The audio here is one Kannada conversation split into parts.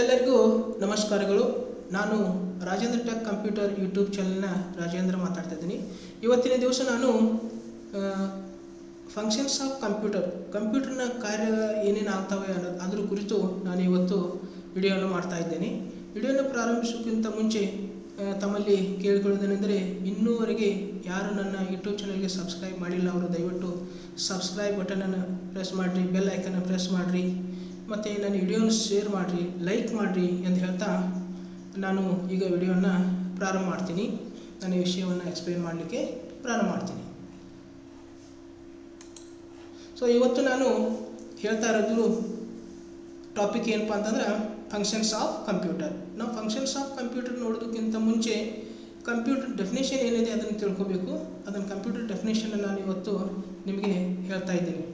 ಎಲ್ಲರಿಗೂ ನಮಸ್ಕಾರಗಳು. ನಾನು ರಾಜೇಂದ್ರ ಟೆಕ್ ಕಂಪ್ಯೂಟರ್ ಯೂಟ್ಯೂಬ್ ಚಾನಲ್ನ ರಾಜೇಂದ್ರ ಮಾತಾಡ್ತಾ ಇದ್ದೀನಿ. ಇವತ್ತಿನ ದಿವಸ ನಾನು ಫಂಕ್ಷನ್ಸ್ ಆಫ್ ಕಂಪ್ಯೂಟರ್ ಕಂಪ್ಯೂಟರ್ನ ಕಾರ್ಯ ಏನೇನು ಆಗ್ತವೆ ಅನ್ನೋದು ಅದ್ರ ಕುರಿತು ನಾನು ಇವತ್ತು ವಿಡಿಯೋನ ಮಾಡ್ತಾ ಇದ್ದೇನೆ. ವಿಡಿಯೋನ ಪ್ರಾರಂಭಿಸೋಕ್ಕಿಂತ ಮುಂಚೆ ತಮ್ಮಲ್ಲಿ ಕೇಳಿಕೊಳ್ಳೋದೇನೆಂದರೆ, ಇನ್ನೂವರೆಗೆ ಯಾರು ನನ್ನ ಯೂಟ್ಯೂಬ್ ಚಾನಲ್ಗೆ ಸಬ್ಸ್ಕ್ರೈಬ್ ಮಾಡಿಲ್ಲ ಅವರು ದಯವಿಟ್ಟು ಸಬ್ಸ್ಕ್ರೈಬ್ ಬಟನನ್ನು ಪ್ರೆಸ್ ಮಾಡಿರಿ, ಬೆಲ್ ಐಕನ್ನ ಪ್ರೆಸ್ ಮಾಡಿರಿ. ಮತ್ತು ನನ್ನ ವಿಡಿಯೋನ ಶೇರ್ ಮಾಡಿರಿ ಲೈಕ್ ಮಾಡಿರಿ ಅಂತ ಹೇಳ್ತಾ ನಾನು ಈಗ ವಿಡಿಯೋನ ಪ್ರಾರಂಭ ಮಾಡ್ತೀನಿ. ನನ್ನ ವಿಷಯವನ್ನು ಎಕ್ಸ್ಪ್ಲೇನ್ ಮಾಡಲಿಕ್ಕೆ ಪ್ರಾರಂಭ ಮಾಡ್ತೀನಿ. ಸೊ ಇವತ್ತು ನಾನು ಹೇಳ್ತಾ ಇರೋದು ಟಾಪಿಕ್ ಏನಪ್ಪ ಅಂತಂದ್ರೆ ಫಂಕ್ಷನ್ಸ್ ಆಫ್ ಕಂಪ್ಯೂಟರ್ ನಾವು ಫಂಕ್ಷನ್ಸ್ ಆಫ್ ಕಂಪ್ಯೂಟರ್ ನೋಡೋದಕ್ಕಿಂತ ಮುಂಚೆ ಕಂಪ್ಯೂಟರ್ ಡೆಫಿನೇಷನ್ ಏನಿದೆ ಅದನ್ನು ತಿಳ್ಕೋಬೇಕು. ಅದನ್ನು ಕಂಪ್ಯೂಟರ್ ಡೆಫಿನೇಷನ್ ನಾನು ಇವತ್ತು ನಿಮಗೆ ಹೇಳ್ತಾ ಇದ್ದೀನಿ.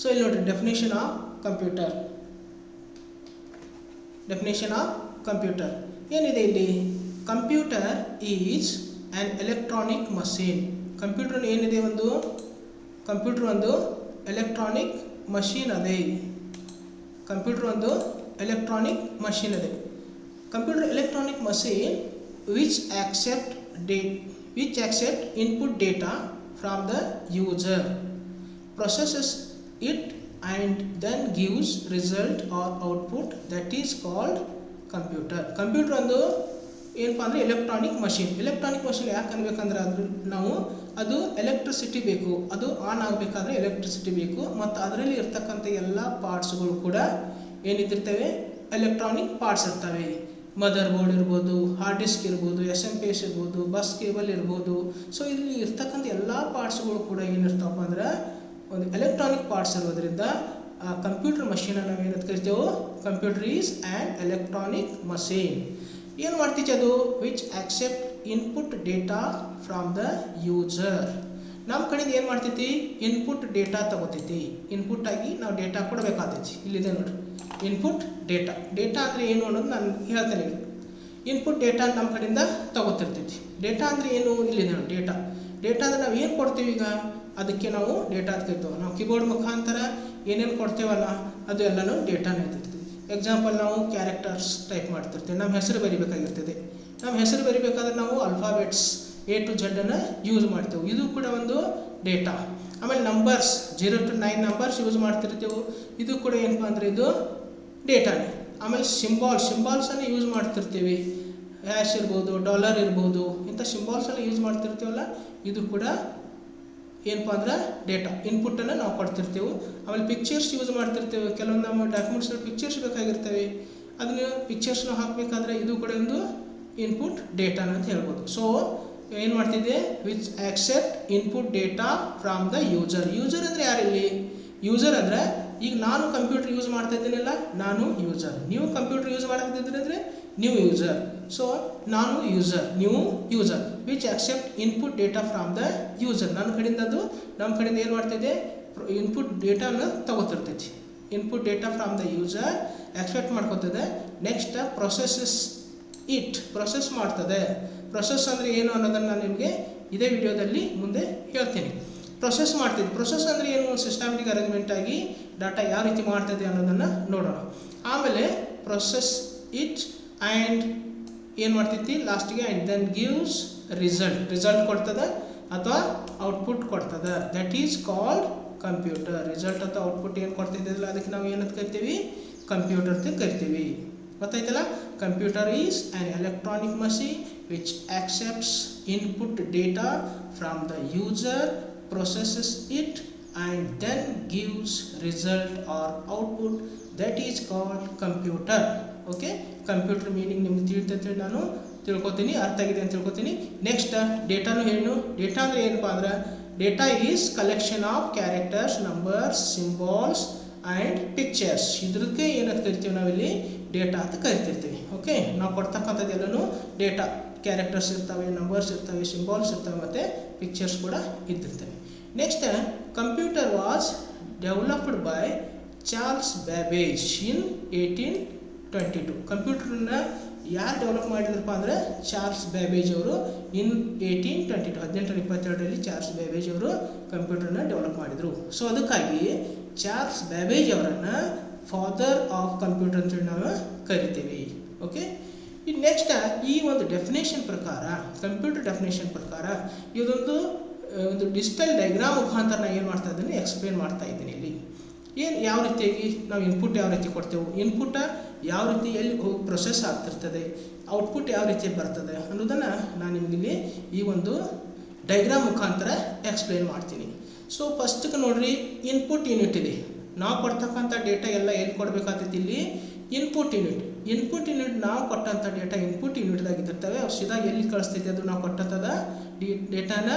ಸೊ ಇಲ್ಲಿ ನೋಡಿರಿ definition of computer definition of computer ಏನಿದೆ ಇಲ್ಲಿ? Computer is an electronic machine computer ಏನಿದೆ ಒಂದು? ಕಂಪ್ಯೂಟರ್ ಒಂದು ಎಲೆಕ್ಟ್ರಾನಿಕ್ ಮಷೀನ್ ಅದೇ. ಕಂಪ್ಯೂಟರ್ ಒಂದು ಎಲೆಕ್ಟ್ರಾನಿಕ್ ಮಷೀನ್ ಅದೇ. Computer electronic machine which accept date which accept input data from the user processes it and then gives result or output that is called computer. Computer ಒಂದು ಏನಪ್ಪ ಅಂದರೆ ಎಲೆಕ್ಟ್ರಾನಿಕ್ ಮಷಿನ್ ಎಲೆಕ್ಟ್ರಾನಿಕ್ ಮಷಿನ್ ಯಾಕೆ ಅನ್ಬೇಕಂದ್ರೆ ಅದ್ರ ನಾವು ಅದು ಎಲೆಕ್ಟ್ರಿಸಿಟಿ ಬೇಕು. ಅದು ಆನ್ ಆಗಬೇಕಾದ್ರೆ ಎಲೆಕ್ಟ್ರಿಸಿಟಿ ಬೇಕು. ಮತ್ತು ಅದರಲ್ಲಿ ಇರ್ತಕ್ಕಂಥ ಎಲ್ಲ ಪಾರ್ಟ್ಸ್ಗಳು ಕೂಡ ಏನಿದ್ದಿರ್ತವೆ? ಎಲೆಕ್ಟ್ರಾನಿಕ್ ಪಾರ್ಟ್ಸ್ ಇರ್ತವೆ. ಮದರ್ ಬೋರ್ಡ್ ಇರ್ಬೋದು ಹಾರ್ಡ್ ಡಿಸ್ಕ್ ಇರ್ಬೋದು ಎಸ್ ಎಂ ಪಿ ಎಸ್ ಇರ್ಬೋದು ಬಸ್ ಕೇಬಲ್ ಇರ್ಬೋದು. ಸೊ ಇಲ್ಲಿ ಇರ್ತಕ್ಕಂಥ ಎಲ್ಲ ಪಾರ್ಟ್ಸ್ಗಳು ಕೂಡ ಏನಿರ್ತಪ್ಪ ಅಂದ್ರೆ ಒಂದು ಎಲೆಕ್ಟ್ರಾನಿಕ್ ಪಾರ್ಟ್ಸ್ ಅನ್ನೋದರಿಂದ, ಆ ಕಂಪ್ಯೂಟರ್ ಮಷೀನನ್ನು ನಾವು ಏನಂತ ಕರಿತೇವೆ computer is and electronic machine ಏನು ಮಾಡ್ತೀವಿ ಅದು? Which accept input data from the user ನಮ್ಮ ಕಡೆಯಿಂದ ಏನು ಮಾಡ್ತೈತಿ ಇನ್ಪುಟ್ ಡೇಟಾ ತಗೋತೈತಿ ಇನ್ಪುಟ್ ಆಗಿ ನಾವು ಡೇಟಾ ಕೊಡಬೇಕಾಗ್ತೈತಿ ಇಲ್ಲಿದೆ ನೋಡ್ರಿ. ಇನ್ಪುಟ್ ಡೇಟಾ ಡೇಟಾ ಅಂದರೆ ಏನು ಅನ್ನೋದು ನಾನು ಹೇಳ್ತೇನೆ. ಇನ್ಪುಟ್ ಡೇಟಾ ನಮ್ಮ ಕಡೆಯಿಂದ ತಗೋತಿರ್ತೈತಿ ಡೇಟಾ ಅಂದರೆ ಏನು? ಇಲ್ಲಿದೆ ನೋಡಿ ಡೇಟಾ ಡೇಟಾ ಅಂದರೆ ನಾವು ಏನು ಕೊಡ್ತೀವಿ ಈಗ? ಅದಕ್ಕೆ ನಾವು ಡೇಟಾ ಅಂತ ಕರಿತೇವೆ. ನಾವು ಕೀಬೋರ್ಡ್ ಮುಖಾಂತರ ಏನೇನು ಕೊಡ್ತೇವಲ್ಲ, ಅದು ಎಲ್ಲನೂ ಡೇಟಾನೇ ಇರ್ತಿರ್ತದೆ ಎಕ್ಸಾಂಪಲ್ ನಾವು ಕ್ಯಾರೆಕ್ಟರ್ಸ್ ಟೈಪ್ ಮಾಡ್ತಿರ್ತೀವಿ. ನಮ್ಮ ಹೆಸರು ಬರಿಬೇಕಾಗಿರ್ತದೆ. ನಮ್ಮ ಹೆಸರು ಬರಿಬೇಕಾದ್ರೆ ನಾವು ಅಲ್ಫಾಬೆಟ್ಸ್ ಎ ಟು ಜೆಡನ್ನು ಯೂಸ್ ಮಾಡ್ತೇವೆ. ಇದು ಕೂಡ ಒಂದು ಡೇಟಾ. ಆಮೇಲೆ numbers zero to nine numbers use ಮಾಡ್ತಿರ್ತೇವೆ. ಇದು ಕೂಡ ಏನಪ್ಪ ಅಂದರೆ ಇದು ಡೇಟಾನೇ. ಆಮೇಲೆ ಸಿಂಬಾಲ್ ಸಿಂಬಾಲ್ಸನ್ನು ಯೂಸ್ ಮಾಡ್ತಿರ್ತೀವಿ. ಹ್ಯಾಶ್ ಇರ್ಬೋದು ಡಾಲರ್ ಇರ್ಬೋದು, ಇಂಥ ಸಿಂಬಾಲ್ಸನ್ನು ಯೂಸ್ ಮಾಡ್ತಿರ್ತೀವಲ್ಲ, ಇದು ಕೂಡ ಏನಪ್ಪ ಅಂದ್ರೆ ಡೇಟಾ ಇನ್ಪುಟನ್ನು ನಾವು ಕೊಡ್ತಿರ್ತೀವಿ. ಆಮೇಲೆ ಪಿಕ್ಚರ್ಸ್ ಯೂಸ್ ಮಾಡ್ತಿರ್ತೇವೆ. ಕೆಲವೊಂದು ನಮ್ಮ ಡಾಕ್ಯುಮೆಂಟ್ಸಲ್ಲಿ ಪಿಕ್ಚರ್ಸ್ ಬೇಕಾಗಿರ್ತವೆ. ಅದನ್ನು ಪಿಕ್ಚರ್ಸ್ನ ಹಾಕಬೇಕಾದ್ರೆ ಇದು ಕೂಡ ಒಂದು ಇನ್ಪುಟ್ ಡೇಟಾನ ಅಂತ ಹೇಳ್ಬೋದು. ಸೊ ಏನು ಮಾಡ್ತಿದ್ದೆ? Which accept input data from the user user ಅಂದರೆ ಯಾರಿಲ್ಲಿ ಯೂಸರ್ ಅಂದರೆ, ಈಗ ನಾನು ಕಂಪ್ಯೂಟರ್ ಯೂಸ್ ಮಾಡ್ತಾ ಇದ್ದೀನಲ್ಲ, ನಾನು ಯೂಸರ್ ನೀವು ಕಂಪ್ಯೂಟರ್ ಯೂಸ್ ಮಾಡಕ್ತಿದ್ದೀರಿ ಅಂದರೆ, ನೀವು ಯೂಸರ್ ಸೊ ನಾನು ಯೂಸರ್ ನೀವು user which accept input data from the user ನನ್ನ ಕಡೆಯಿಂದ ಅದು ನಮ್ಮ ಕಡೆಯಿಂದ ಏನು ಮಾಡ್ತಿದೆ? ಇನ್ಪುಟ್ ಡೇಟಾನ ತಗೋತಿರ್ತೈತಿ. Input data from the user expect ಮಾಡ್ಕೋತದೆ. Next processes it process ಮಾಡ್ತದೆ. ಪ್ರೊಸೆಸ್ ಅಂದರೆ ಏನು ಅನ್ನೋದನ್ನು ನಾನು ನಿಮಗೆ ಇದೇ ವಿಡಿಯೋದಲ್ಲಿ ಮುಂದೆ ಹೇಳ್ತೀನಿ. ಪ್ರೊಸೆಸ್ ಮಾಡ್ತಿದ್ದೆ ಪ್ರೊಸೆಸ್ ಅಂದರೆ ಏನು? ಸಿಸ್ಟಮ್ಯಾಟಿಕ್ ಅರೇಂಜ್ಮೆಂಟ್ ಆಗಿ ಡಾಟಾ ಯಾವ ರೀತಿ ಮಾಡ್ತದೆ ಅನ್ನೋದನ್ನು ನೋಡೋಣ. ಆಮೇಲೆ ಪ್ರೊಸೆಸ್ ಇಟ್ ಆ್ಯಂಡ್ ಏನು ಮಾಡ್ತೈತಿ? ಲಾಸ್ಟಿಗೆ and then gives result result ಕೊಡ್ತದೆ ಅಥವಾ ಔಟ್ಪುಟ್ ಕೊಡ್ತದೆ? That is called computer result ಅಥವಾ ಔಟ್ಪುಟ್ ಏನು ಕೊಡ್ತಿದ್ದಿಲ್ಲ ಅದಕ್ಕೆ ನಾವು ಏನಂತ ಕರಿತೀವಿ? ಕಂಪ್ಯೂಟರ್ ಅಂತ ಕರಿತೀವಿ. ಗೊತ್ತಾಯ್ತಲ್ಲ? Computer is an electronic machine which accepts input data from the user processes it and then gives result or output that is called computer. Okay computer meaning ನಿಮ್ಗೆ ತಿಳಿತೈತೆ ನಾನು ತಿಳ್ಕೊತೀನಿ, ಅರ್ಥ ಆಗಿದೆ ಅಂತ ತಿಳ್ಕೊತೀನಿ. ನೆಕ್ಸ್ಟ್ ಡೇಟಾನು ಏನು ಡೇಟಾ ಅಂದರೆ ಏನಪ್ಪ ಅಂದ್ರೆ data is collection of characters numbers symbols and pictures ಇದ್ರಕ್ಕೆ ಏನಂತ ಕರಿತೀವಿ ನಾವಿಲ್ಲಿ? ಡೇಟಾ ಅಂತ ಕರಿತಿರ್ತೀವಿ. ಓಕೆ ನಾವು ಕೊಡ್ತಕ್ಕಂಥದ್ದು ಎಲ್ಲನೂ ಡೇಟಾ ಕ್ಯಾರೆಕ್ಟರ್ಸ್ ಇರ್ತವೆ ನಂಬರ್ಸ್ ಇರ್ತವೆ ಸಿಂಬಾಲ್ಸ್ ಇರ್ತವೆ ಮತ್ತು ಪಿಕ್ಚರ್ಸ್ ಕೂಡ ಇದ್ದಿರ್ತವೆ. Next computer was developed by Charles Babbage in eighteen twenty two ಕಂಪ್ಯೂಟರ್ನ ಯಾರು ಡೆವಲಪ್ ಮಾಡಿದ್ರಪ್ಪ ಅಂದರೆ ಚಾರ್ಲ್ಸ್ ಬ್ಯಾಬೇಜ್ ಅವರು ಇನ್ ಏಯ್ಟೀನ್ ಟ್ವೆಂಟಿ ಟು, ಹದಿನೆಂಟು ಇಪ್ಪತ್ತೆರಡರಲ್ಲಿ ಚಾರ್ಲ್ಸ್ ಬ್ಯಾಬೇಜ್ ಅವರು ಕಂಪ್ಯೂಟರ್ನ ಡೆವಲಪ್ ಮಾಡಿದರು. ಸೊ ಅದಕ್ಕಾಗಿ ಚಾರ್ಲ್ಸ್ ಬ್ಯಾಬೇಜ್ ಅವರನ್ನು ಫಾದರ್ ಆಫ್ ಕಂಪ್ಯೂಟರ್ ಅಂತೇಳಿ ನಾವು ಕರಿತೀವಿ. ಓಕೆ ಇನ್ನು ನೆಕ್ಸ್ಟ್ ಈ ಒಂದು ಡೆಫಿನೇಷನ್ ಪ್ರಕಾರ ಕಂಪ್ಯೂಟರ್ ಡೆಫಿನೇಷನ್ ಪ್ರಕಾರ ಇದೊಂದು ಒಂದು ಡಿಜಿಟಲ್ ಡೈಗ್ರಾಮ್ ಮುಖಾಂತರ ನಾನು ಏನು ಮಾಡ್ತಾ ಇದ್ದೀನಿ ಎಕ್ಸ್ಪ್ಲೇನ್ ಮಾಡ್ತಾ ಇದ್ದೀನಿ ಇಲ್ಲಿ. ಏನು ಯಾವ ರೀತಿಯಾಗಿ ನಾವು ಇನ್ಪುಟ್ ಯಾವ ರೀತಿ ಕೊಡ್ತೇವೆ ಇನ್ಪುಟ ಯಾವ ರೀತಿ ಎಲ್ಲಿ ಹೋಗಿ ಪ್ರೊಸೆಸ್ ಆಗ್ತಿರ್ತದೆ ಔಟ್ಪುಟ್ ಯಾವ ರೀತಿ ಬರ್ತದೆ ಅನ್ನೋದನ್ನು ನಾನು ನಿಮಗಿಲ್ಲಿ ಈ ಒಂದು ಡೈಗ್ರಾಮ್ ಮುಖಾಂತರ ಎಕ್ಸ್ಪ್ಲೇನ್ ಮಾಡ್ತೀನಿ. ಸೊ ಫಸ್ಟ್ಗೆ ನೋಡ್ರಿ ಇನ್ಪುಟ್ ಯೂನಿಟ್ ಇದೆ ನಾವು ಕೊಡ್ತಕ್ಕಂಥ ಡೇಟಾ ಎಲ್ಲ ಎಲ್ಲಿ ಕೊಡಬೇಕಾಗ್ತೈತಿ ಇಲ್ಲಿ? ಇನ್ಪುಟ್ ಯೂನಿಟ್ ಇನ್ಪುಟ್ ಯೂನಿಟ್ ನಾವು ಕೊಟ್ಟಂಥ ಡೇಟಾ ಇನ್ಪುಟ್ ಯೂನಿಟ್ದಾಗ ಇದ್ದಿರ್ತವೆ ಅವು ಸೀದಾ ಎಲ್ಲಿ ಕಳಿಸ್ತೈತಿ ಅದು ನಾವು ಕೊಟ್ಟಂಥದ ಡಿ ಡೇಟಾನ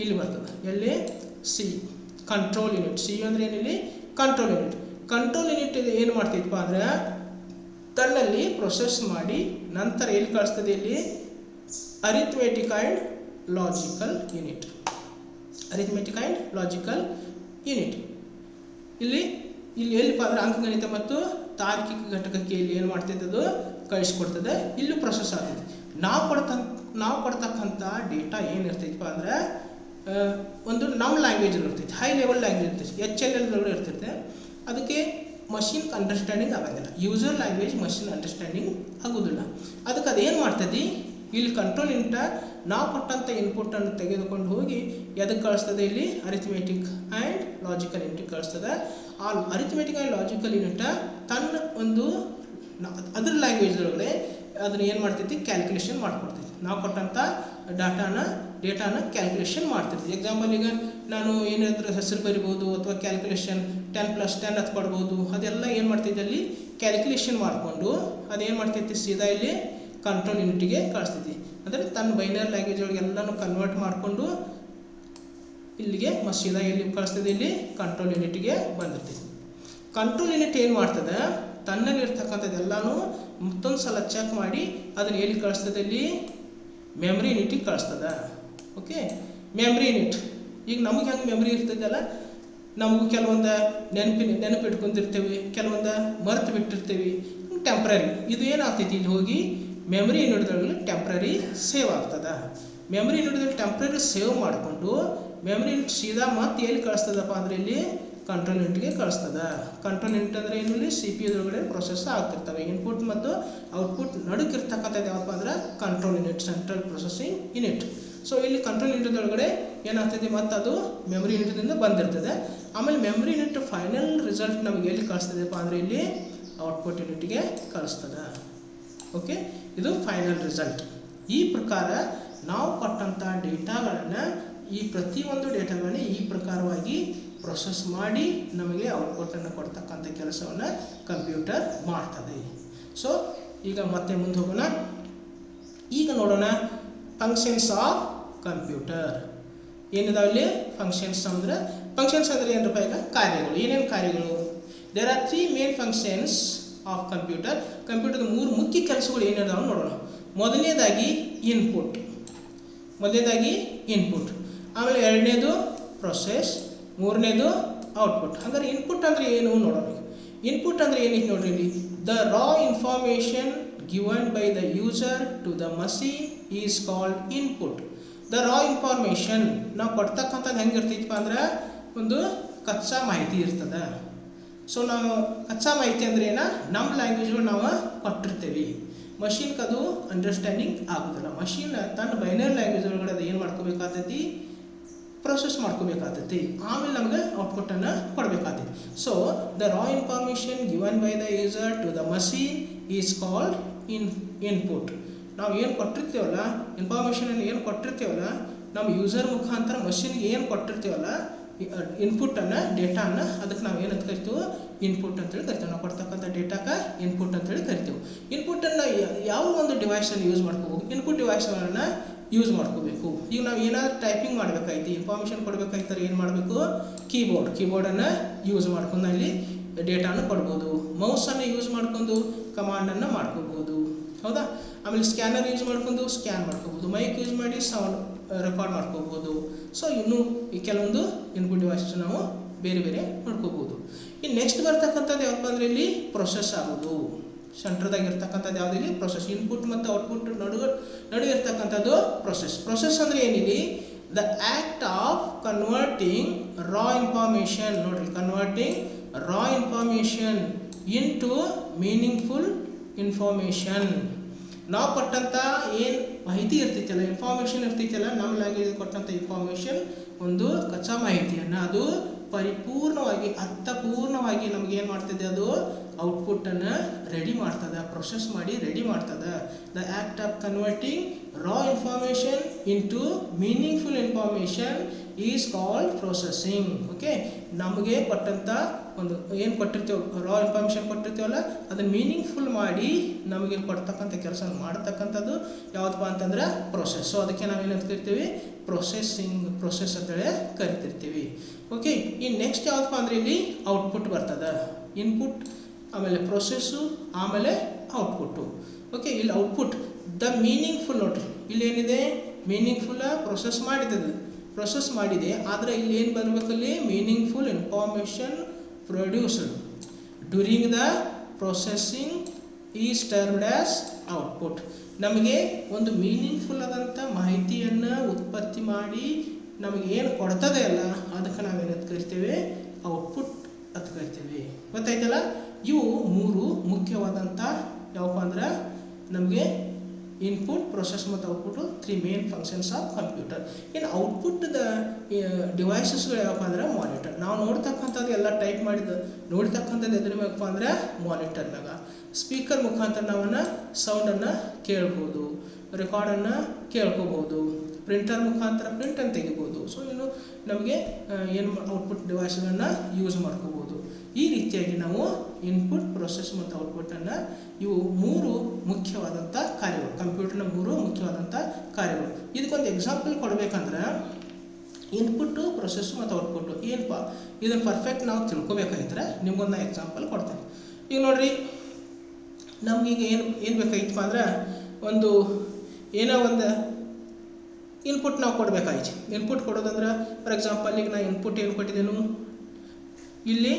ಇಲ್ಲಿ ಬರ್ತದೆ. ಎಲ್ಲಿ? ಸಿ ಕಂಟ್ರೋಲ್ ಯೂನಿಟ್ ಸಿ ಅಂದ್ರೆ ಏನಿಲ್ಲಿ? ಕಂಟ್ರೋಲ್ ಯೂನಿಟ್ ಕಂಟ್ರೋಲ್ ಯೂನಿಟ್ ಏನು ಮಾಡ್ತೈತಪ್ಪ ಅಂದರೆ ತನ್ನಲ್ಲಿ ಪ್ರೊಸೆಸ್ ಮಾಡಿ ನಂತರ ಎಲ್ಲಿ ಕಳಿಸ್ತದೆ ಇಲ್ಲಿ? Arithmetic and logical unit arithmetic and logical unit ಇಲ್ಲಿ ಇಲ್ಲಿ ಎಲ್ಲಿಪ್ಪ ಅಂದರೆ ಅಂಕಗಣಿತ ಮತ್ತು ತಾರ್ಕಿಕ ಘಟಕಕ್ಕೆ ಇಲ್ಲಿ ಏನು ಮಾಡ್ತೈತೆ ಅದು ಕಳಿಸ್ಕೊಡ್ತದೆ. ಇಲ್ಲೂ ಪ್ರೊಸೆಸ್ ಆಗ್ತದೆ. ನಾವು ಕೊಡ್ತ ನಾವು ಕೊಡ್ತಕ್ಕಂಥ ಡೇಟಾ ಏನಿರ್ತೈತಪ್ಪ ಅಂದರೆ ಒಂದು ನಮ್ಮ ಲ್ಯಾಂಗ್ವೇಜ್ ಇರ್ತೈತೆ ಹೈ ಲೆವೆಲ್ ಲ್ಯಾಂಗ್ವೇಜ್ ಇರ್ತೈತೆ ಎಚ್ ಎಲ್ ಎಲ್ ಇರ್ತೈತೆ, ಅದಕ್ಕೆ ಮಷಿನ್ ಅಂಡರ್ಸ್ಟ್ಯಾಂಡಿಂಗ್ ಆಗಂಗಿಲ್ಲ ಯೂಸರ್ ಲ್ಯಾಂಗ್ವೇಜ್ ಮಷಿನ್ ಅಂಡರ್ಸ್ಟ್ಯಾಂಡಿಂಗ್ ಆಗೋದಿಲ್ಲ. ಅದಕ್ಕೆ ಅದೇನು ಮಾಡ್ತದೆ ಇಲ್ಲಿ ಕಂಟ್ರೋಲ್ ಇಂಟ ನಾವು ಕೊಟ್ಟಂಥ ಇನ್ಪುಟನ್ನು ತೆಗೆದುಕೊಂಡು ಹೋಗಿ ಎದಕ್ಕೆ ಕಳಿಸ್ತದೆ ಇಲ್ಲಿ? ಅರಿಥಮೆಟಿಕ್ ಆ್ಯಂಡ್ ಲಾಜಿಕಲ್ ಯೂನಿಟ್ ಕಳಿಸ್ತದೆ. ಆ ಅರಿಥಮೆಟಿಕ್ ಆ್ಯಂಡ್ ಲಾಜಿಕಲ್ ಯೂನಿಟ ತನ್ನ ಒಂದು ಅದ್ರ ಲ್ಯಾಂಗ್ವೇಜ್ ಅದನ್ನ ಏನು ಮಾಡ್ತೈತಿ? ಕ್ಯಾಲ್ಕುಲೇಷನ್ ಮಾಡಿಕೊಡ್ತೈತಿ. ನಾವು ಕೊಟ್ಟಂಥ ಡಾಟಾನ ಡೇಟಾನ ಕ್ಯಾಲ್ಕುಲೇಷನ್ ಮಾಡ್ತಿರ್ತೀವಿ. ಎಕ್ಸಾಂಪಲ್ ಈಗ ನಾನು ಏನಾದರೂ ಹೆಸರು ಬರಿಬೋದು ಅಥವಾ ಕ್ಯಾಲ್ಕುಲೇಷನ್ ಟೆನ್ ಪ್ಲಸ್ ಟೆನ್ ಹತ್ತು ಕೊಡ್ಬೋದು, ಅದೆಲ್ಲ ಏನು ಮಾಡ್ತಿದ್ದೆ ಅಲ್ಲಿ? ಕ್ಯಾಲ್ಕುಲೇಷನ್ ಮಾಡಿಕೊಂಡು ಅದೇನು ಮಾಡ್ತೈತಿ ಸೀದಾ ಇಲ್ಲಿ ಕಂಟ್ರೋಲ್ ಯೂನಿಟಿಗೆ ಕಳಿಸ್ತೈತಿ ಅಂದರೆ ತನ್ನ ಬೈನರ್ ಲ್ಯಾಂಗ್ವೇಜ್ ಒಳಗೆ ಎಲ್ಲನೂ ಕನ್ವರ್ಟ್ ಮಾಡಿಕೊಂಡು ಇಲ್ಲಿಗೆ ಮತ್ತು ಸೀದಾ ಎಲ್ಲಿ ಕಳಿಸ್ತದೆ ಇಲ್ಲಿ ಕಂಟ್ರೋಲ್ ಯೂನಿಟ್ಗೆ ಬಂದಿರ್ತೈತಿ ಕಂಟ್ರೋಲ್ ಯೂನಿಟ್ ಏನು ಮಾಡ್ತದೆ? ತನ್ನಲ್ಲಿ ಇರ್ತಕ್ಕಂಥದ್ದೆಲ್ಲನೂ ಮತ್ತೊಂದು ಸಲ ಚೆಕ್ ಮಾಡಿ ಅದನ್ನು ಎಲ್ಲಿ ಕಳಿಸ್ತದೆ ಇಲ್ಲಿ ಮೆಮ್ರಿ ಯೂನಿಟಿಗೆ ಕಳಿಸ್ತದೆ. ಓಕೆ ಮೆಮ್ರಿ ಯೂನಿಟ್ ಈಗ ನಮಗೆ ಹೆಂಗೆ ಮೆಮ್ರಿ ಇರ್ತೈತಲ್ಲ ನಮಗೂ ಕೆಲವೊಂದು ನೆನಪಿನ ನೆನಪು ಕೆಲವೊಂದು ಮರೆತು ಬಿಟ್ಟಿರ್ತೀವಿ ಟೆಂಪ್ರರಿ ಇದು ಏನಾಗ್ತೈತಿ? ಇಲ್ಲಿ ಹೋಗಿ ಮೆಮ್ರಿ ಯೂನಿಟ್ದೊಳಗೆ ಟೆಂಪ್ರರಿ ಸೇವ್ ಆಗ್ತದೆ. ಮೆಮ್ರಿ ಯೂನಿಟ್ದಲ್ಲಿ ಟೆಂಪ್ರರಿ ಸೇವ್ ಮಾಡಿಕೊಂಡು ಮೆಮ್ರಿ ಯೂನಿಟ್ ಸೀದಾ ಮತ್ತೆ ಎಲ್ಲಿ ಕಳಿಸ್ತದಪ್ಪ ಅಂದರೆ ಇಲ್ಲಿ ಕಂಟ್ರೋಲ್ ಯೂನಿಟ್ಗೆ ಕಳಿಸ್ತದೆ. ಕಂಟ್ರೋಲ್ ಯೂನಿಟ್ ಅಂದರೆ ಏನು ಇಲ್ಲಿ? ಸಿ ಪಿ ಒಳಗಡೆ ಪ್ರೊಸೆಸ್ ಆಗ್ತಿರ್ತವೆ. ಇನ್ಪುಟ್ ಮತ್ತು ಔಟ್ಪುಟ್ ನಡುಕಿರ್ತಕ್ಕಂಥದ್ದು ಯಾವಪ್ಪ ಅಂದ್ರೆ control unit central processing unit so ಇಲ್ಲಿ ಕಂಟ್ರೋಲ್ ಯೂನಿಟ್ ಒಳಗಡೆ ಏನಾಗ್ತದೆ ಮತ್ತು ಅದು ಮೆಮ್ರಿ ಯೂನಿಟ್ದಿಂದ ಬಂದಿರ್ತದೆ. ಆಮೇಲೆ ಮೆಮ್ರಿ ಯೂನಿಟ್ ಫೈನಲ್ ರಿಸಲ್ಟ್ ನಮಗೆ ಎಲ್ಲಿ ಕಳಿಸ್ತದೆಪ್ಪ ಅಂದರೆ ಇಲ್ಲಿ ಔಟ್ಪುಟ್ ಯೂನಿಟ್ಗೆ ಕಳಿಸ್ತದೆ. ಓಕೆ ಇದು ಫೈನಲ್ ರಿಸಲ್ಟ್ ಈ ಪ್ರಕಾರ ನಾವು ಕೊಟ್ಟಂಥ ಡೇಟಾಗಳನ್ನು ಈ ಪ್ರತಿಯೊಂದು ಡೇಟಾಗಳನ್ನು ಈ ಪ್ರಕಾರವಾಗಿ ಪ್ರೊಸೆಸ್ ಮಾಡಿ ನಮಗೆ ಔಟ್ಪುಟನ್ನು ಕೊಡ್ತಕ್ಕಂಥ ಕೆಲಸವನ್ನು ಕಂಪ್ಯೂಟರ್ ಮಾಡ್ತದೆ. ಸೊ ಈಗ ಮತ್ತೆ ಮುಂದೆ ಹೋಗೋಣ. ಈಗ ನೋಡೋಣ ಫಂಕ್ಷನ್ಸ್ ಆಫ್ ಕಂಪ್ಯೂಟರ್ ಏನಿದಾವೆ ಇಲ್ಲಿ? ಫಂಕ್ಷನ್ಸ್ ಅಂದ್ರೆ ಫಂಕ್ಷನ್ಸ್ ಅಂದ್ರೆ ಏನಪ್ಪ ಈಗ? ಕಾರ್ಯಗಳು. ಏನೇನು ಕಾರ್ಯಗಳು? There are three main functions of computer ಕಂಪ್ಯೂಟರ್ದ ಮೂರು ಮುಖ್ಯ ಕೆಲಸಗಳು ಏನಿದಾವೆ ನೋಡೋಣ. ಮೊದಲನೇದಾಗಿ ಇನ್ಪುಟ್ ಮೊದಲನೇದಾಗಿ ಇನ್ಪುಟ್ ಆಮೇಲೆ ಎರಡನೇದು ಪ್ರೊಸೆಸ್ ಮೂರನೇದು ಔಟ್ಪುಟ್ ಹಂಗಾರೆ ಇನ್ಪುಟ್ ಅಂದರೆ ಏನು ನೋಡೋಣ. ಇನ್ಪುಟ್ ಅಂದರೆ ಏನೈತೆ ನೋಡ್ರಿ the raw information given by the user to the machine is called input. The raw information ನಾವು ಕೊಡ್ತಕ್ಕಂಥದ್ದು ಹೆಂಗಿರ್ತೈತಪ್ಪ ಅಂದ್ರೆ ಒಂದು ಕಚ್ಚಾ ಮಾಹಿತಿ ಇರ್ತದೆ. ಸೊ ನಾವು ಕಚ್ಚಾ ಮಾಹಿತಿ ಅಂದ್ರೆ ಏನ? ನಮ್ಮ ಲ್ಯಾಂಗ್ವೇಜ್ಗಳು ನಾವು ಕೊಟ್ಟಿರ್ತೀವಿ. ಮಷೀನ್ಗೆ ಅದು ಅಂಡರ್ಸ್ಟ್ಯಾಂಡಿಂಗ್ ಆಗೋದಿಲ್ಲ. ಮಷೀನ್ ತನ್ನ ಬೈನರ್ ಲ್ಯಾಂಗ್ವೇಜ್ ಒಳಗಡೆ ಅದು ಏನು ಮಾಡ್ಕೋಬೇಕಾಗ್ತೈತಿ ಪ್ರೊಸೆಸ್ ಮಾಡ್ಕೋಬೇಕಾಗ್ತೈತಿ ಆಮೇಲೆ ನಮಗೆ ಔಟ್ಪುಟ್ಟನ್ನು ಕೊಡಬೇಕಾಗ್ತೈತಿ so the raw information given by the user to the machine is called in input ನಾವು ಏನು ಕೊಟ್ಟಿರ್ತೀವಲ್ಲ ಇನ್ಫಾರ್ಮೇಷನನ್ನು ಏನು ಕೊಟ್ಟಿರ್ತೀವಲ್ಲ, ನಮ್ಮ ಯೂಸರ್ ಮುಖಾಂತರ ಮಷಿನ್ಗೆ ಏನು ಕೊಟ್ಟಿರ್ತೀವಲ್ಲ ಇನ್ಪುಟನ್ನು ಡೇಟಾನ ಅದಕ್ಕೆ ನಾವು ಏನಂತ ಕರಿತೀವಿ ಇನ್ಪುಟ್ ಅಂತೇಳಿ ಕರಿತೀವಿ. ನಾವು ಕೊಡ್ತಕ್ಕಂಥ ಡೇಟಾಕ್ಕೆ ಇನ್ಪುಟ್ ಅಂತೇಳಿ ಕರಿತೀವಿ. ಇನ್ಪುಟನ್ನು ಯಾವ ಒಂದು ಡಿವೈಸನ್ನು ಯೂಸ್ ಮಾಡ್ಕೋಬೇಕು ಇನ್ಪುಟ್ ಡಿವೈಸ್ಗಳನ್ನು ಯೂಸ್ ಮಾಡ್ಕೋಬೇಕು. ಈಗ ನಾವು ಏನಾದರೂ ಟೈಪಿಂಗ್ ಮಾಡಬೇಕಾಯ್ತು ಇನ್ಫಾರ್ಮೇಷನ್ ಕೊಡಬೇಕಾಯ್ತಾರೆ ಏನು ಮಾಡಬೇಕು? ಕೀಬೋರ್ಡ್ ಕೀಬೋರ್ಡನ್ನು ಯೂಸ್ ಮಾಡ್ಕೊಂಡು ಅಲ್ಲಿ ಡೇಟಾನು ಕೊಡ್ಬೋದು. ಮೌಸನ್ನು ಯೂಸ್ ಮಾಡ್ಕೊಂಡು ಕಮಾಂಡನ್ನು ಮಾಡ್ಕೋಬೋದು ಹೌದಾ? ಆಮೇಲೆ ಸ್ಕ್ಯಾನರ್ ಯೂಸ್ ಮಾಡ್ಕೊಂಡು ಸ್ಕ್ಯಾನ್ ಮಾಡ್ಕೋಬೋದು. ಮೈಕ್ ಯೂಸ್ ಮಾಡಿ ಸೌಂಡ್ ರೆಕಾರ್ಡ್ ಮಾಡ್ಕೋಬೋದು. ಸೊ ಇನ್ನೂ ಈ ಕೆಲವೊಂದು ಇನ್ಪುಟ್ ಡಿವೈಸ್ ನಾವು ಬೇರೆ ಬೇರೆ ಮಾಡ್ಕೋಬೋದು. ಇನ್ನು ನೆಕ್ಸ್ಟ್ ಬರ್ತಕ್ಕಂಥದ್ದು ಯಾವಪ್ಪ ಅಂದರೆ ಇಲ್ಲಿ ಪ್ರೊಸೆಸ್ ಆಗೋದು. ಸೆಂಟ್ರದಾಗ ಇರ್ತಕ್ಕಂಥದ್ದು ಯಾವ್ದು ಇಲ್ಲಿ? ಪ್ರೊಸೆಸ್ ಇನ್ಪುಟ್ ಮತ್ತು ಔಟ್ಪುಟ್ ನಡುವೆ ನಡುವೆ ಇರ್ತಕ್ಕಂಥದ್ದು ಪ್ರೊಸೆಸ್ ಪ್ರೊಸೆಸ್ ಅಂದರೆ ಏನಿಲ್ಲಿ? The act of converting raw information ನೋಡ್ರಿ converting raw information into meaningful information ನಾವು ಕೊಟ್ಟಂಥ ಏನು ಮಾಹಿತಿ ಇರ್ತೈತಲ್ಲ ಇನ್ಫಾರ್ಮೇಷನ್ ಇರ್ತೈತಲ್ಲ ನಮ್ಮ ಲ್ಯಾಂಗ್ವೇಜ್ ಕೊಟ್ಟಂಥ ಇನ್ಫಾರ್ಮೇಷನ್ ಒಂದು ಕಚ್ಚಾ ಮಾಹಿತಿಯನ್ನು ಅದು ಪರಿಪೂರ್ಣವಾಗಿ, ಅರ್ಥಪೂರ್ಣವಾಗಿ ನಮ್ಗೆ ಏನು ಮಾಡ್ತದೆ, ಅದು ಔಟ್ಪುಟ್ಟನ್ನು ರೆಡಿ ಮಾಡ್ತದೆ ಪ್ರೊಸೆಸ್ ಮಾಡಿ ರೆಡಿ ಮಾಡ್ತದೆ. The act of converting raw information into meaningful information is called processing okay ನಮಗೆ ಕೊಟ್ಟಂಥ ಒಂದು ಏನು ಕೊಟ್ಟಿರ್ತೀವಿ ರಾ ಇನ್ಫಾರ್ಮೇಷನ್ ಕೊಟ್ಟಿರ್ತೀವಲ್ಲ, ಅದನ್ನು ಮೀನಿಂಗ್ಫುಲ್ ಮಾಡಿ ನಮಗೆ ಕೊಡ್ತಕ್ಕಂಥ ಕೆಲಸ ಮಾಡ್ತಕ್ಕಂಥದ್ದು ಯಾವುದಪ್ಪ ಅಂತಂದ್ರೆ ಪ್ರೊಸೆಸ್ ಸೊ ಅದಕ್ಕೆ ನಾವೇನಂತ ಕರಿತೀವಿ ಪ್ರೊಸೆಸಿಂಗ್ ಪ್ರೊಸೆಸ್ ಅಂತೇಳಿ ಕರಿತಿರ್ತೀವಿ. ಓಕೆ ಈ ನೆಕ್ಸ್ಟ್ ಯಾವುದಪ್ಪ ಅಂದರೆ ಇಲ್ಲಿ ಔಟ್ಪುಟ್ ಬರ್ತದೆ. ಇನ್ಪುಟ್ ಆಮೇಲೆ ಪ್ರೊಸೆಸ್ಸು ಆಮೇಲೆ ಔಟ್ಪುಟ್ಟು ಓಕೆ ಇಲ್ಲಿ ಔಟ್ಪುಟ್ ದ ಮೀನಿಂಗ್ಫುಲ್ ನೋಡ್ರಿ. ಇಲ್ಲಿ ಏನಿದೆ? ಮೀನಿಂಗ್ಫುಲ್ಲ ಪ್ರೊಸೆಸ್ ಮಾಡಿದ್ದದು ಪ್ರೊಸೆಸ್ ಮಾಡಿದೆ, ಆದರೆ ಇಲ್ಲಿ ಏನು ಬರಬೇಕಲ್ಲಿ? Meaningful information produced during the processing is termed as output ನಮಗೆ ಒಂದು ಮೀನಿಂಗ್ಫುಲ್ ಆದಂಥ ಮಾಹಿತಿಯನ್ನು ಉತ್ಪತ್ತಿ ಮಾಡಿ ನಮಗೆ ಏನು ಕೊಡ್ತದೆ ಅಲ್ಲ, ಅದಕ್ಕೆ ನಾವೇನಂತ ಕರಿತೇವೆ? ಔಟ್ಪುಟ್ ಅಂತ ಕರಿತೇವೆ. ಗೊತ್ತಾಯ್ತಲ್ಲ? ಇವು ಮೂರು ಮುಖ್ಯವಾದಂಥ ಯಾವಪ್ಪ ಅಂದ್ರೆ ನಮಗೆ ಇನ್ಪುಟ್ ಪ್ರೊಸೆಸ್ ಮತ್ತು output three main functions of computer ಇನ್ನು ಔಟ್ಪುಟ್ದ ಡಿವೈಸಸ್ಗಳು ಯಾವಪ್ಪ ಅಂದ್ರೆ ಮಾನಿಟರ್ ನಾವು ನೋಡ್ತಕ್ಕಂಥದ್ದು ಎಲ್ಲ ಟೈಪ್ ಮಾಡಿದ ನೋಡ್ತಕ್ಕಂಥದ್ದು ಎದ್ರ ಮೇಗಪ್ಪ ಅಂದ್ರೆ ಮಾನಿಟರ್ನಾಗ ಸ್ಪೀಕರ್ ಮುಖಾಂತರ ನಾವನ್ನ ಸೌಂಡನ್ನು ಕೇಳ್ಬೋದು ರೆಕಾರ್ಡನ್ನು ಕೇಳ್ಕೋಬೋದು ಪ್ರಿಂಟರ್ ಮುಖಾಂತರ ಪ್ರಿಂಟನ್ನು ತೆಗಿಬೋದು. ಸೊ ಇನ್ನು ನಮಗೆ ಏನು ಔಟ್ಪುಟ್ ಡಿವೈಸ್ಗಳನ್ನು ಯೂಸ್ ಮಾಡ್ಕೋಬೋದು. ಈ ರೀತಿಯಾಗಿ ನಾವು ಇನ್ಪುಟ್ ಪ್ರೊಸೆಸ್ ಮತ್ತು ಔಟ್ಪುಟ್ಟನ್ನು ಇವು ಮೂರು ಮುಖ್ಯವಾದಂಥ ಕಾರ್ಯಗಳು ಕಂಪ್ಯೂಟರ್ನ ಮೂರು ಮುಖ್ಯವಾದಂಥ ಕಾರ್ಯಗಳು. ಇದಕ್ಕೊಂದು ಎಕ್ಸಾಂಪಲ್ ಕೊಡಬೇಕಂದ್ರೆ ಇನ್ಪುಟ್ಟು ಪ್ರೊಸೆಸ್ ಮತ್ತು ಔಟ್ಪುಟ್ಟು ಏನಪ್ಪ, ಇದನ್ನು ಪರ್ಫೆಕ್ಟ್ ನಾವು ತಿಳ್ಕೊಬೇಕಾಗಿದ್ರೆ ನಿಮ್ಗೊಂದು ಎಕ್ಸಾಂಪಲ್ ಕೊಡ್ತೇನೆ. ಈಗ ನೋಡ್ರಿ, ನಮಗೀಗ ಏನು ಏನು ಬೇಕಾಗಿತ್ತಪ್ಪ ಅಂದ್ರೆ ಒಂದು ಏನೋ ಒಂದು ಇನ್ಪುಟ್ ನಾವು ಕೊಡಬೇಕಾಯ್ತು ಇನ್ಪುಟ್ ಕೊಡೋದಂದ್ರೆ ಫಾರ್ ಎಕ್ಸಾಂಪಲ್ ಈಗ ನಾ ಇನ್ಪುಟ್ ಏನು ಕೊಟ್ಟಿದ್ದೇನು? ಇಲ್ಲಿ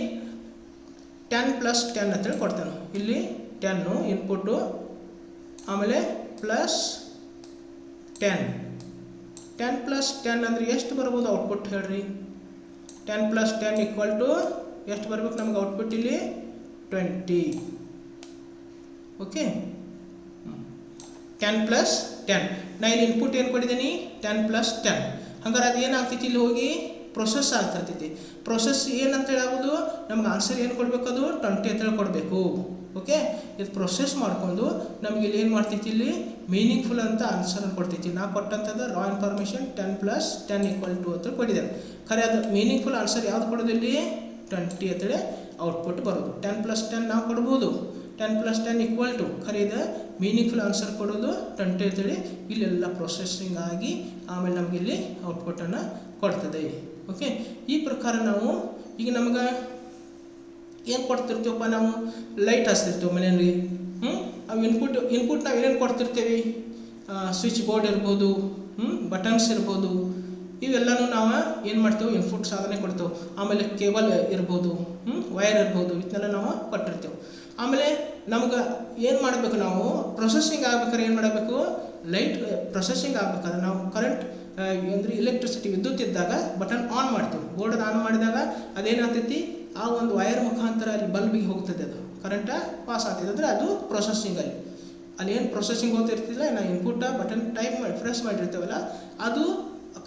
ಟೆನ್ ಪ್ಲಸ್ ಟೆನ್ ಅಂತೇಳಿ ಕೊಡ್ತೇನೆ. ಇಲ್ಲಿ ಟೆನ್ನು ಇನ್ಪುಟ್ಟು ಆಮೇಲೆ plus ten ten plus ten ಅಂದರೆ ಎಷ್ಟು ಬರ್ಬೋದು ಔಟ್ಪುಟ್ ಹೇಳ್ರಿ? Ten plus ten equal to ಎಷ್ಟು ಬರ್ಬೇಕು ನಮ್ಗೆ ಔಟ್ಪುಟ್ ಇಲ್ಲಿ? Twenty okay ten plus ten ನಾ ಇಲ್ಲಿ ಇನ್ಪುಟ್ ಏನು ಕೊಟ್ಟಿದ್ದೀನಿ? ಟೆನ್ ಪ್ಲಸ್ ಟೆನ್ ಹಂಗಾರೆ ಅದು ಏನಾಗ್ತೈತಿ ಇಲ್ಲಿ ಹೋಗಿ? ಪ್ರೊಸೆಸ್ ಆಗ್ತಿರ್ತೈತಿ. ಪ್ರೊಸೆಸ್ ಏನಂತೇಳಿ ಆಗೋದು ನಮ್ಗೆ ಆನ್ಸರ್ ಏನು ಕೊಡಬೇಕು ಅದು ಟ್ವೆಂಟಿ ಅಂತೇಳಿ ಕೊಡಬೇಕು ಓಕೆ ಇದು ಪ್ರೊಸೆಸ್ ಮಾಡ್ಕೊಂಡು ನಮಗೆ ಇಲ್ಲಿ ಏನು ಮಾಡ್ತೈತಿ ಇಲ್ಲಿ? ಮೀನಿಂಗ್ಫುಲ್ ಅಂತ ಆನ್ಸರ್ ಕೊಡ್ತೈತಿ. ನಾವು ಕೊಟ್ಟಂಥದ್ದು raw information ten plus ten equal to ಅಂತ ಕೊಟ್ಟಿದ್ದೇನೆ ಖರೆ, ಅದು ಮೀನಿಂಗ್ಫುಲ್ ಆನ್ಸರ್ ಯಾವ್ದು ಕೊಡೋದು ಇಲ್ಲಿ? ಟ್ವೆಂಟಿ ಅಂತೇಳಿ ಔಟ್ಪುಟ್ ಬರೋದು. ಟೆನ್ ಪ್ಲಸ್ ಟೆನ್ ನಾವು ಕೊಡ್ಬೋದು. Ten plus ten equal to ಖರೀದ meaningful answer ಕೊಡೋದು ಟ್ವೆಂಟಿ ಅಂತೇಳಿ ಇಲ್ಲೆಲ್ಲ ಪ್ರೊಸೆಸಿಂಗ್ ಆಗಿ ಆಮೇಲೆ ನಮಗಿಲ್ಲಿ ಇಲ್ಲಿ ಔಟ್ಪುಟ್ಟನ್ನು ಕೊಡ್ತದೆ. ಓಕೆ? ಈ ಪ್ರಕಾರ ನಾವು ಈಗ ನಮ್ಗೆ ಏನು ಕೊಡ್ತಿರ್ತೀವಪ್ಪ ನಾವು? ಲೈಟ್ ಹಚ್ತಿರ್ತೀವಿ ಮನೆಯಲ್ಲಿ. ಹ್ಞೂ ಅವು ಇನ್ಪುಟ್ ಇನ್ಪುಟ್ ನಾವು ಏನೇನು ಕೊಡ್ತಿರ್ತೀವಿ? ಸ್ವಿಚ್ ಬೋರ್ಡ್ ಇರ್ಬೋದು ಹ್ಞೂ ಬಟನ್ಸ್ ಇರ್ಬೋದು. ಇವೆಲ್ಲನೂ ನಾವು ಏನು ಮಾಡ್ತೇವೆ? ಇನ್ಪುಟ್ ಸಾಧನೆ ಕೊಡ್ತೇವೆ. ಆಮೇಲೆ ಕೇಬಲ್ ಇರ್ಬೋದು ಹ್ಞೂ ವೈರ್ ಇರ್ಬೋದು ಇದನ್ನೆಲ್ಲ ನಾವು ಕೊಟ್ಟಿರ್ತೇವೆ. ಆಮೇಲೆ ನಮ್ಗೆ ಏನು ಮಾಡಬೇಕು ನಾವು? ಪ್ರೊಸೆಸಿಂಗ್ ಆಗ್ಬೇಕಾದ್ರೆ ಏನು ಮಾಡಬೇಕು? ಲೈಟ್ ಪ್ರೊಸೆಸಿಂಗ್ ಆಗ್ಬೇಕಾದ್ರೆ ನಾವು ಕರೆಂಟ್ ಅಂದರೆ ಎಲೆಕ್ಟ್ರಿಸಿಟಿ ವಿದ್ಯುತ್ ಇದ್ದಾಗ ಬಟನ್ ಆನ್ ಮಾಡ್ತೀವಿ. ಬೋರ್ಡ್ ಆನ್ ಮಾಡಿದಾಗ ಅದೇನಾಗ್ತೈತಿ? ಆ ಒಂದು ವೈರ್ ಮುಖಾಂತರ ಅಲ್ಲಿ ಬಲ್ಬಿಗೆ ಹೋಗ್ತದೆ ಅದು. ಕರೆಂಟ ಪಾಸ್ ಆಗ್ತದೆ ಅಂದರೆ ಅದು ಪ್ರೊಸೆಸಿಂಗಲ್ಲಿ ಅಲ್ಲಿ. ಏನು ಪ್ರೊಸೆಸಿಂಗ್ ಹೋಗ್ತಿರ್ತಿಲ್ಲ ನಾವು ಇನ್ಪುಟ್ ಬಟನ್ ಟೈಪ್ ಮಾಡಿ ಪ್ರೆಸ್ ಮಾಡಿರ್ತೇವಲ್ಲ, ಅದು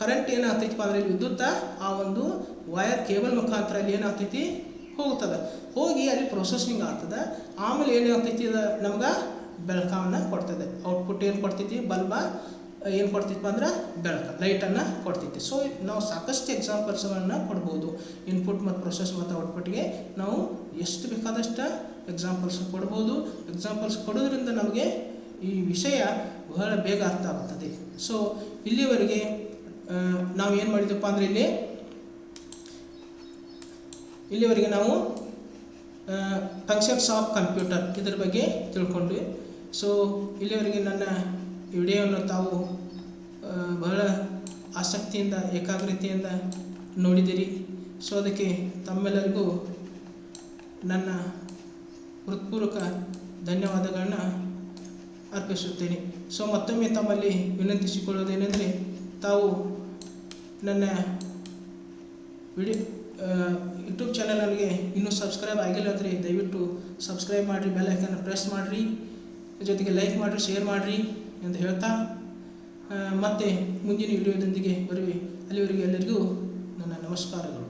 ಕರೆಂಟ್ ಏನಾಗ್ತೈತಿಪ್ಪ ಅಂದರೆ ವಿದ್ಯುತ್, ಆ ಒಂದು ವೈರ್ ಕೇಬಲ್ ಮುಖಾಂತರ ಅಲ್ಲಿ ಏನಾಗ್ತೈತಿ? ಹೋಗ್ತದೆ. ಹೋಗಿ ಅಲ್ಲಿ ಪ್ರೊಸೆಸಿಂಗ್ ಆಗ್ತದೆ. ಆಮೇಲೆ ಏನಾಗ್ತೈತಿ ನಮ್ಗೆ ಬೆಳಕನ್ನು ಕೊಡ್ತದೆ. ಔಟ್ಪುಟ್ ಏನು ಕೊಡ್ತೈತಿ? ಬಲ್ಬ ಏನು ಕೊಡ್ತಿತ್ತು ಅಂದ್ರೆ ಬೆಳಕು ಲೈಟನ್ನು ಕೊಡ್ತಿತ್ತು ಸೊ ನಾವು ಸಾಕಷ್ಟು ಎಕ್ಸಾಂಪಲ್ಸ್ಗಳನ್ನ ಕೊಡ್ಬೋದು. ಇನ್ಪುಟ್ ಮತ್ತು ಪ್ರೊಸೆಸ್ ಮತ್ತು ಔಟ್ಪುಟ್ಗೆ ನಾವು ಎಷ್ಟು ಬೇಕಾದಷ್ಟು ಎಕ್ಸಾಂಪಲ್ಸ್ ಕೊಡ್ಬೋದು. ಎಕ್ಸಾಂಪಲ್ಸ್ ಕೊಡೋದ್ರಿಂದ ನಮಗೆ ಈ ವಿಷಯ ಬಹಳ ಬೇಗ ಅರ್ಥ ಆಗುತ್ತದೆ. ಸೊ ಇಲ್ಲಿವರೆಗೆ ನಾವು ಏನು ಮಾಡಿದ್ದಪ್ಪ ಅಂದರೆ ಇಲ್ಲಿ, ಇಲ್ಲಿವರೆಗೆ ನಾವು ಫಂಕ್ಷನ್ಸ್ ಆಫ್ ಕಂಪ್ಯೂಟರ್ ಇದ್ರ ಬಗ್ಗೆ ತಿಳ್ಕೊಂಡ್ವಿ. ಸೊ ಇಲ್ಲಿವರೆಗೆ ನನ್ನ ವಿಡಿಯೋವನ್ನು ತಾವು ಬಹಳ ಆಸಕ್ತಿಯಿಂದ, ಏಕಾಗ್ರತೆಯಿಂದ ನೋಡಿದಿರಿ. ಸೊ, ಅದಕ್ಕೆ ತಮ್ಮೆಲ್ಲರಿಗೂ ನನ್ನ ಹೃತ್ಪೂರ್ವಕ ಧನ್ಯವಾದಗಳನ್ನು ಅರ್ಪಿಸುತ್ತೇನೆ. ಸೊ, ಮತ್ತೊಮ್ಮೆ ತಮ್ಮಲ್ಲಿ ವಿನಂತಿಸಿಕೊಳ್ಳೋದೇನೆಂದರೆ ತಾವು ನನ್ನ ವಿಡಿಯೋ ಯೂಟ್ಯೂಬ್ ಚಾನೆಲ್ ನನಗೆ ಇನ್ನೂ ಸಬ್ಸ್ಕ್ರೈಬ್ ಆಗಿಲ್ಲ ಅಂದರೆ ದಯವಿಟ್ಟು ಸಬ್ಸ್ಕ್ರೈಬ್ ಮಾಡಿರಿ, ಬೆಲ್ ಐಕನ್ ಪ್ರೆಸ್ ಮಾಡಿರಿ, ಜೊತೆಗೆ ಲೈಕ್ ಮಾಡಿರಿ, ಶೇರ್ ಮಾಡಿರಿ. ಅಂತ ಹೇಳ್ತಾ ಮತ್ತೆ ಮುಂದಿನ ವಿಡಿಯೋದೊಂದಿಗೆ ಬರುವೆ. ಅಲ್ಲಿವರೆಗೆ ಎಲ್ಲರಿಗೂ ನನ್ನ ನಮಸ್ಕಾರಗಳು.